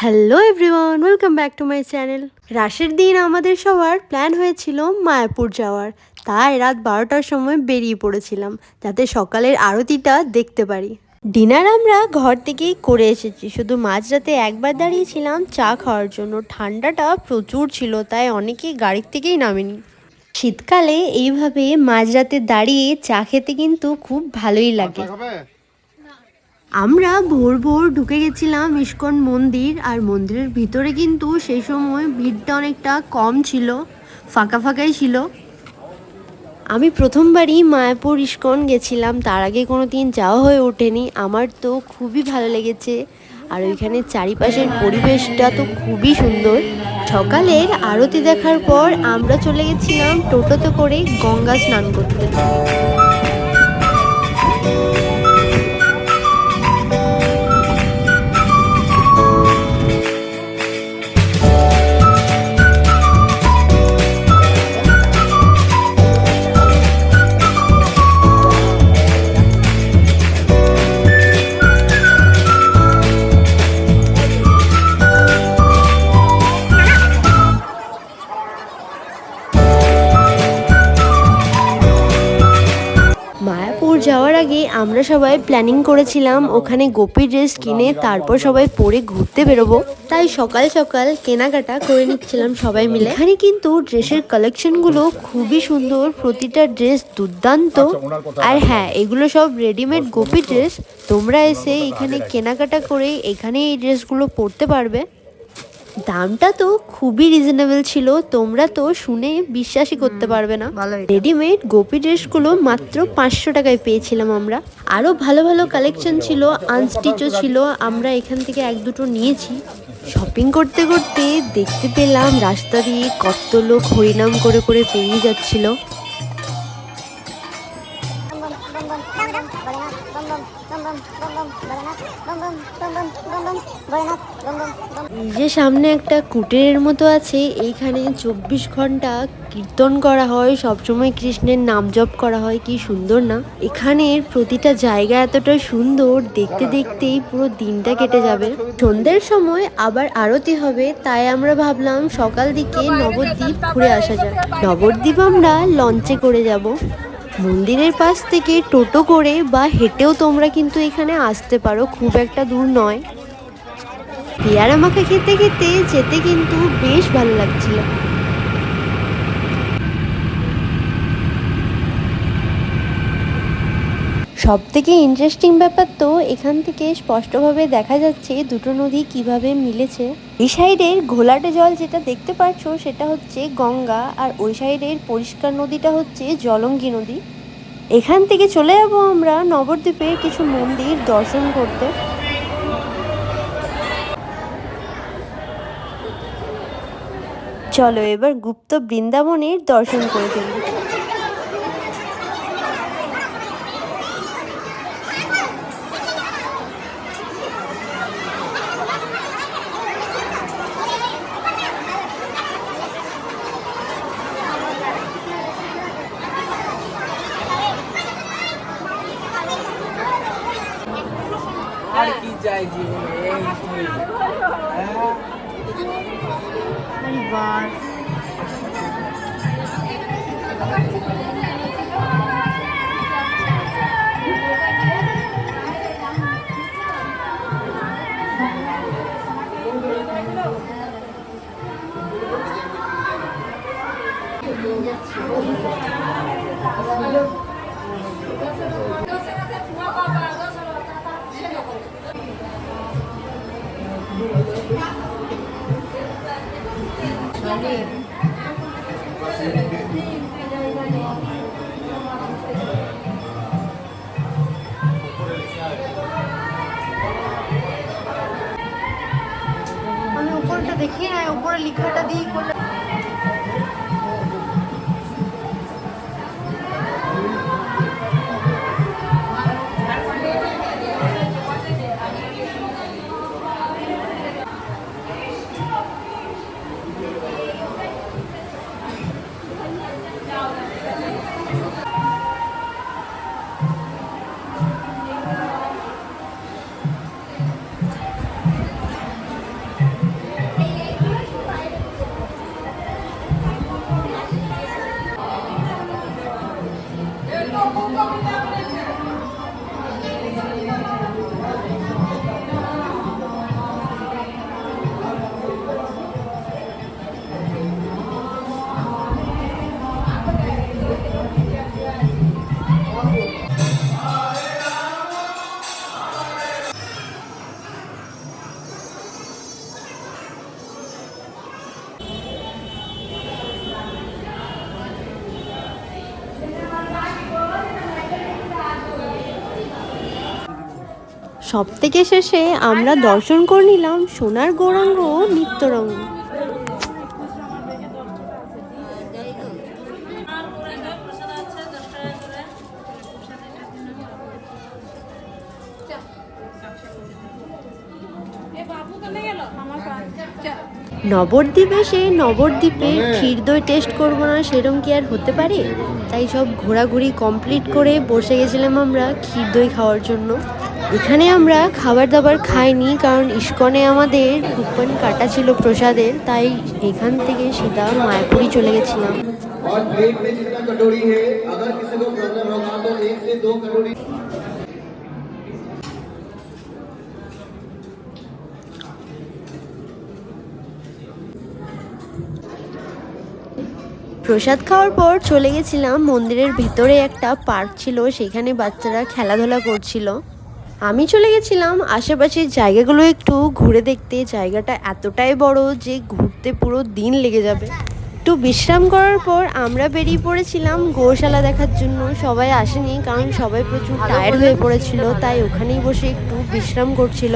Hello everyone welcome back to my channel রাশের দিন আমাদের সবার প্ল্যান হয়েছিল মায়াপুর যাওয়ার। তাই রাত বারোটার সময় বেরিয়ে পড়েছিলাম, যাতে সকালের আরতিটা দেখতে পারি। ডিনার আমরা ঘর থেকেই করে এসেছি, শুধু মাঝরাতে একবার দাঁড়িয়েছিলাম চা খাওয়ার জন্য। ঠান্ডাটা প্রচুর ছিল, তাই অনেকেই গাড়ির থেকেই নামেনি। শীতকালে এইভাবে মাঝরাতে দাঁড়িয়ে চা খেতে কিন্তু খুব ভালোই লাগে। আমরা ভোর ভোর ঢুকে গেছিলাম ইস্কন মন্দির আর মন্দিরের ভিতরে কিন্তু সেই সময় ভিড়টা অনেকটা কম ছিল, ফাঁকা ফাঁকাই ছিল। আমি প্রথমবারই মায়াপুর ইস্কন গেছিলাম, তার আগে কোনো দিন যাওয়া হয়ে ওঠেনি। আমার তো খুবই ভালো লেগেছে আর ওইখানে চারিপাশের পরিবেশটা তো খুবই সুন্দর। সকালের আরতি দেখার পর আমরা চলে গেছিলাম টোটোতে করে গঙ্গা স্নান করতে। আমরা সবাই প্ল্যানিং করেছিলাম ওখানে গোপী ড্রেস কিনে তারপর সবাই পরে ঘুরতে বেরোবো। তাই সকাল সকাল কেনাকাটা করে নিচ্ছিলাম সবাই মিলে। এখানে কিন্তু ড্রেসের কালেকশনগুলো খুবই সুন্দর প্রতিটা ড্রেস দুর্দান্ত। আর হ্যাঁ এগুলো সব রেডিমেড গোপী ড্রেস তোমরা এসে এখানে কেনাকাটা করে এখানে এই ড্রেসগুলো পরতে পারবে। দামটা তো খুবই রিজনেবল ছিল তোমরা তো শুনে বিশ্বাসই করতে পারবে না। রেডিমেড গোপী ড্রেসগুলো মাত্র পাঁচশো টাকায় পেয়েছিলাম আমরা। আরও ভালো ভালো কালেকশন ছিল আনস্টিচও ছিল আমরা এখান থেকে এক দুটো নিয়েছি। শপিং করতে করতে দেখতে পেলাম রাস্তা দিয়ে কত লোক হরিনাম করে করে পেরিয়ে যাচ্ছিল। যে সামনে একটা কুটিরের মতো আছে, এইখানে চব্বিশ ঘণ্টা কীর্তন করা হয়, সবসময় কৃষ্ণের নাম জপ করা হয়, কি সুন্দর না? এখানের প্রতিটা জায়গা এতটা সুন্দর, দেখতে দেখতেই পুরো দিনটা কেটে যাবে। সন্ধ্যের সময় আবার আরতি হবে, তাই আমরা ভাবলাম সকাল দিকে নবদ্বীপ ঘুরে আসা যায় নবদ্বীপ আমরা লঞ্চে করে যাব। মন্দিরের পাশ থেকে টোটো করে বা হেঁটেও তোমরা কিন্তু এখানে আসতে পারো, খুব একটা দূর নয়। পেয়ারা মাখা খেতে খেতে যেতে কিন্তু বেশ ভালো লাগছিল। সব থেকে ইন্টারেস্টিং ব্যাপার তো এখান থেকে স্পষ্টভাবে দেখা যাচ্ছে দুটো নদী কীভাবে মিলেছে। এই সাইডের ঘোলাটে জল যেটা দেখতে পাচ্ছ সেটা হচ্ছে গঙ্গা আর ওই সাইডের পরিষ্কার নদীটা হচ্ছে জলঙ্গি নদী। এখান থেকে চলে যাব আমরা নবদ্বীপের কিছু মন্দির দর্শন করতে। চলো এবার গুপ্ত বৃন্দাবনের দর্শন করে ফেলি। god. Thank you. Thank you. সব থেকে শেষে আমরা দর্শন করে নিলাম সোনার গৌরাঙ্গ নিত্যরঙ্গ। নবদ্বীপ এসে নবদ্বীপে ক্ষীর দই টেস্ট করব না সেরম কি আর হতে পারে? তাই সব ঘোরাঘুরি কমপ্লিট করে বসে গেছিলাম আমরা ক্ষীর দই খাওয়ার জন্য। এখানে আমরা খাবার দাবার খাইনি কারণ ইস্কনে আমাদের কুপন কাটা ছিল প্রসাদের তাই এখান থেকে সেটা মায়াপুরি চলে গেছিলাম। প্রসাদ খাওয়ার পর চলে গেছিলাম মন্দিরের ভিতরে একটা পার্ক ছিল সেখানে বাচ্চারা খেলাধুলা করছিল। আমি চলে গেছিলাম আশেপাশের জায়গাগুলো একটু ঘুরে দেখতে। জায়গাটা এতটাই বড় যে ঘুরতে পুরো দিন লেগে যাবে। একটু বিশ্রাম করার পর আমরা বেরিয়ে পড়েছিলাম গোশালা দেখার জন্য। সবাই আসেনি কারণ সবাই প্রচুর টায়ার্ড হয়ে পড়েছিল তাই ওখানেই বসে একটু বিশ্রাম করছিল।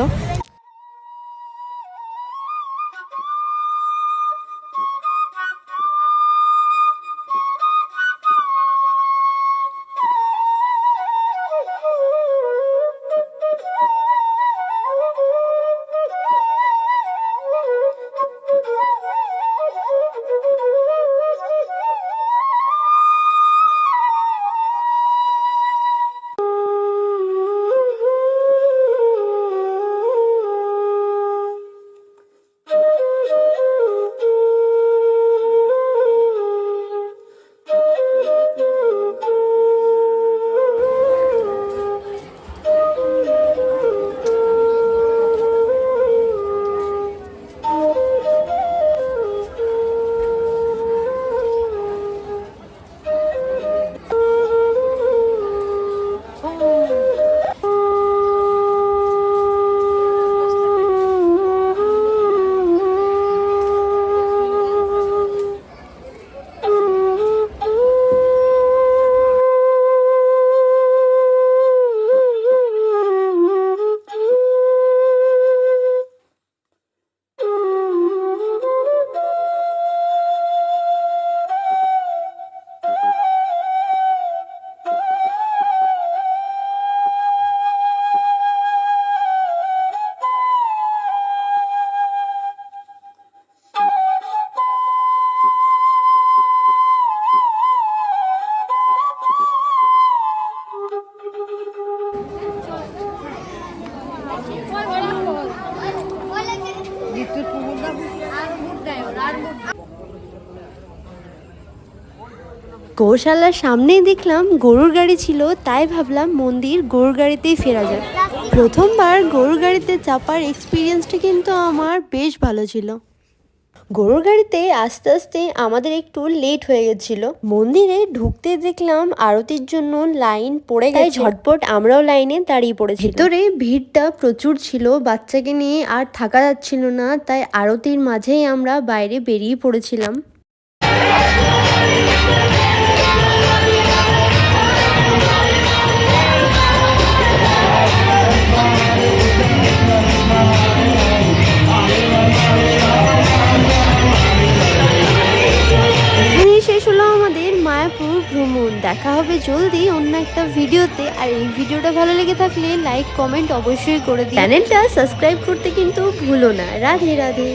গোশালার সামনেই দেখলাম গরুর গাড়ি ছিল তাই ভাবলাম মন্দির গরুর গাড়িতেই ফেরা যায় প্রথমবার গরুর গাড়িতে চাপার এক্সপিরিয়েন্সটা কিন্তু আমার বেশ ভালো ছিল। গরুর গাড়িতে আস্তে আস্তে আমাদের একটু লেট হয়ে গেছিল। মন্দিরে ঢুকতে দেখলাম আরতির জন্য লাইন পড়ে গেছে। ঝটপট আমরাও লাইনে দাঁড়িয়ে পড়েছি ভিতরে ভিড়টা প্রচুর ছিল বাচ্চাকে নিয়ে আর থাকা যাচ্ছিল না তাই আরতির মাঝেই আমরা বাইরে বেরিয়ে পড়েছিলাম। দেখা হবে জলদি অন্য একটা ভিডিওতে। আর এই ভিডিওটা ভালো লেগে থাকলে লাইক কমেন্ট অবশ্যই করে দিন চ্যানেলটা সাবস্ক্রাইব করতে কিন্তু ভুলো না। রাধে রাধে।